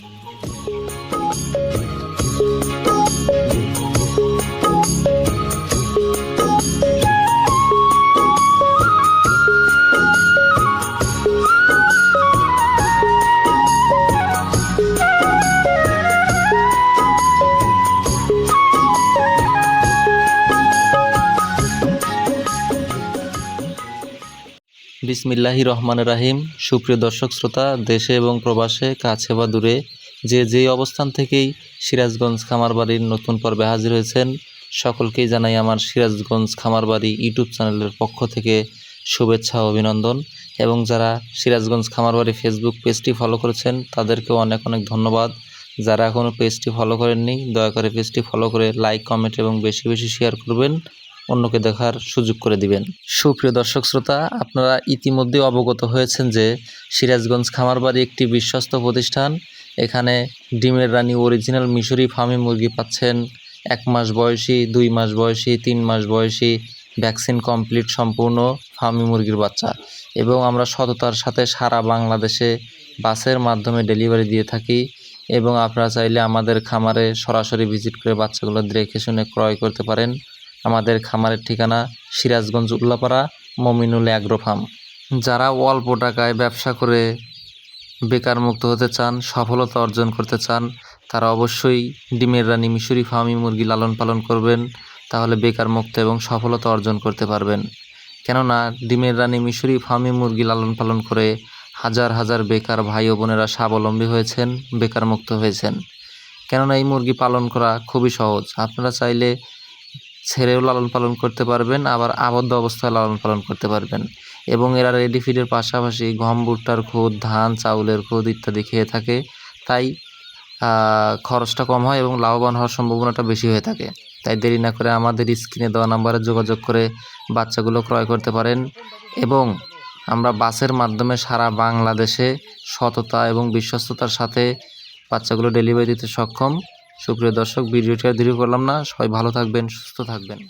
Música বিসমিল্লাহি রহমান রাহিম। সুপ্রিয় দর্শক, শ্রোতা, দেশে এবং প্রবাসে, কাছে বা দূরে, যে যেই অবস্থান থেকেই সিরাজগঞ্জ খামারবাড়ির নতুন পর্বে হাজির হয়েছেন, সকলকেই জানাই আমার সিরাজগঞ্জ খামারবাড়ি ইউটিউব চ্যানেলের পক্ষ থেকে শুভেচ্ছা অভিনন্দন। এবং যারা সিরাজগঞ্জ খামারবাড়ি ফেসবুক পেজটি ফলো করেছেন, তাদেরকেও অনেক অনেক ধন্যবাদ। যারা এখনও পেজটি ফলো করেননি, দয়া করে পেজটি ফলো করে লাইক, কমেন্ট এবং বেশি বেশি শেয়ার করবেন। অন্যকে দেখার সুযোগ করে দিবেন। সুপ্রিয় দর্শক শ্রোতা, আপনারা ইতিমধ্যে অবগত হয়েছেন যে সিরাজগঞ্জ খামারবাড়ি একটি বিশ্বস্ত প্রতিষ্ঠান। এখানে ডিমের রানী অরিজিনাল মিশরি ফার্মি মুরগি পাচ্ছেন। এক মাস বয়সী, দুই মাস বয়সী, তিন মাস বয়সী, ভ্যাকসিন কমপ্লিট সম্পূর্ণ ফার্মি মুরগির বাচ্চা। এবং আমরা সততার সাথে সারা বাংলাদেশে বাসের মাধ্যমে ডেলিভারি দিয়ে থাকি। এবং আপনারা চাইলে আমাদের খামারে সরাসরি ভিজিট করে বাচ্চাগুলো দেখে শুনে ক্রয় করতে পারেন। আমাদের খামারের ঠিকানা সিরাজগঞ্জ উল্লাপাড়া মমিনুল অ্যাগ্রো ফার্ম। যারা অল্প টাকায় ব্যবসা করে বেকার মুক্ত হতে চান, সফলতা অর্জন করতে চান, তারা অবশ্যই ডিমের রানী মিশরি ফার্মি মুরগি লালন পালন করবেন, তাহলে বেকার মুক্ত এবং সফলতা অর্জন করতে পারবেন। কেননা, ডিমের রানী মিশরি ফার্মি মুরগি লালন পালন করে হাজার হাজার বেকার ভাই ও বোনেরা স্বাবলম্বী হয়েছেন বেকার মুক্ত হয়েছেন। কেননা, এই মুরগি পালন করা খুবই সহজ। আপনারা চাইলে ছেড়েও লালন পালন করতে পারবেন, আবার আবদ্ধ অবস্থায় লালন পালন করতে পারবেন। এবং এরা রেডি ফিডের পাশাপাশি গম, ভুট্টার খুদ, ধান, চাউলের খুদ ইত্যাদি খেয়ে থাকে। তাই খরচটা কম হয় এবং লাভবান হওয়ার সম্ভাবনাটা বেশি হয়ে থাকে। তাই দেরি না করে আমাদের স্ক্রিনে দেওয়া নাম্বারে যোগাযোগ করে বাচ্চাগুলো ক্রয় করতে পারেন। এবং আমরা বাসের মাধ্যমে সারা বাংলাদেশে সততা এবং বিশ্বস্ততার সাথে বাচ্চাগুলো ডেলিভারি দিতে সক্ষম। সুপ্রিয় দর্শক ভিডিওটি আর দেরি করলাম না। সবাই ভালো থাকবেন সুস্থ থাকবেন।